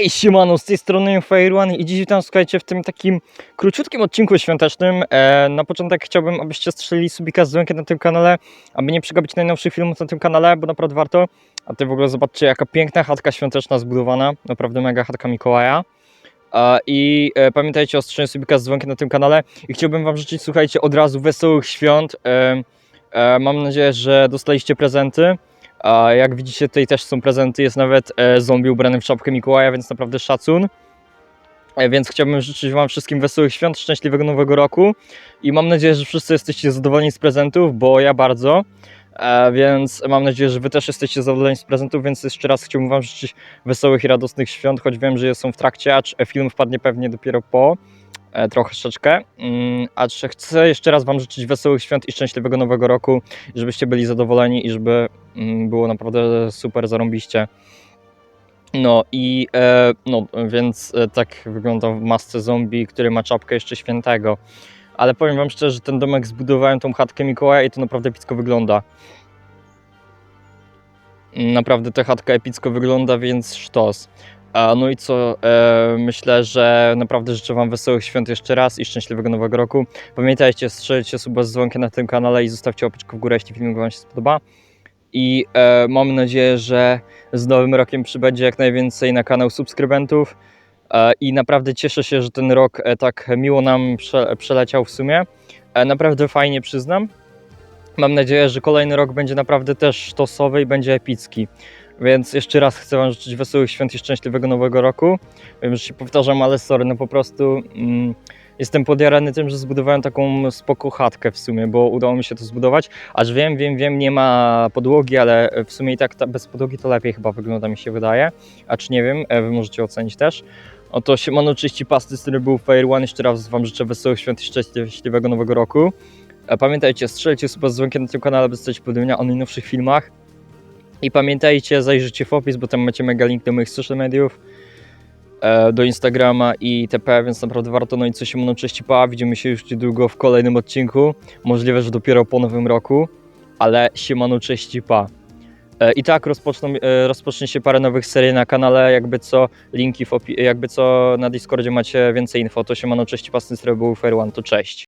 Hej, siemano, z tej strony Fire One i dziś witam, słuchajcie, w tym takim króciutkim odcinku świątecznym. E, na początek chciałbym, abyście strzelili subika z dzwonkiem na tym kanale, aby nie przegapić najnowszych filmów na tym kanale, bo naprawdę warto. A ty w ogóle zobaczcie, jaka piękna chatka świąteczna zbudowana, naprawdę mega chatka Mikołaja. E, I e, pamiętajcie o strzeleniu subika z dzwonkiem na tym kanale i chciałbym wam życzyć, słuchajcie, od razu wesołych świąt. E, e, mam nadzieję, że dostaliście prezenty. A jak widzicie, tutaj też są prezenty, jest nawet e, zombie ubrany w czapkę Mikołaja, więc naprawdę szacun. E, Więc chciałbym życzyć Wam wszystkim wesołych świąt, szczęśliwego nowego roku i mam nadzieję, że wszyscy jesteście zadowoleni z prezentów, bo ja bardzo. E, Więc mam nadzieję, że Wy też jesteście zadowoleni z prezentów, więc jeszcze raz chciałbym Wam życzyć wesołych i radosnych świąt, choć wiem, że są w trakcie, acz film wpadnie pewnie dopiero po troszeczkę. Mm, Acz chcę jeszcze raz Wam życzyć wesołych świąt i szczęśliwego nowego roku, żebyście byli zadowoleni i żeby mm, było naprawdę super zarąbiście. No i e, no, więc e, tak wygląda w masce zombie, który ma czapkę jeszcze świętego. Ale powiem wam szczerze, że ten domek zbudowałem tą chatkę Mikołaja i to naprawdę epicko wygląda. Naprawdę ta chatka epicko wygląda, więc sztos. A, no i co, e, myślę, że naprawdę życzę Wam wesołych świąt jeszcze raz i szczęśliwego nowego roku. Pamiętajcie, strzelcie suba z dzwonkiem na tym kanale i zostawcie łapeczkę w górę, jeśli filmik Wam się spodoba. I e, mam nadzieję, że z nowym rokiem przybędzie jak najwięcej na kanał subskrybentów. E, I naprawdę cieszę się, że ten rok e, tak miło nam prze, przeleciał w sumie. E, naprawdę fajnie przyznam. Mam nadzieję, że kolejny rok będzie naprawdę też sztosowy i będzie epicki. Więc jeszcze raz chcę Wam życzyć wesołych świąt i szczęśliwego nowego roku. Wiem, że się powtarzam, ale sorry, no po prostu mm, jestem podjarany tym, że zbudowałem taką spoko chatkę w sumie, bo udało mi się to zbudować. Aż wiem, wiem, wiem, nie ma podłogi, ale w sumie i tak ta, bez podłogi to lepiej chyba wygląda, mi się wydaje. Acz nie wiem, e, Wy możecie ocenić też. Oto siemano czyści pasty, z którym był Fire One. Jeszcze raz Wam życzę wesołych świąt i szczęśliwego nowego roku. E, Pamiętajcie, strzelcie suba z dzwonkiem na tym kanale, by zostać powiadomienia o najnowszych filmach. I pamiętajcie, zajrzyjcie w opis, bo tam macie mega link do moich social mediów, e, do Instagrama i TP, więc naprawdę warto. No i co się mną cześć pa, widzimy się już niedługo w kolejnym odcinku, możliwe, że dopiero po nowym roku, ale siemano cześć pa. E, I tak rozpoczną, e, rozpocznie się parę nowych serii na kanale, jakby co linki w jakby co na Discordzie macie więcej info, to siemano cześć pa, z był Fair One, to cześć.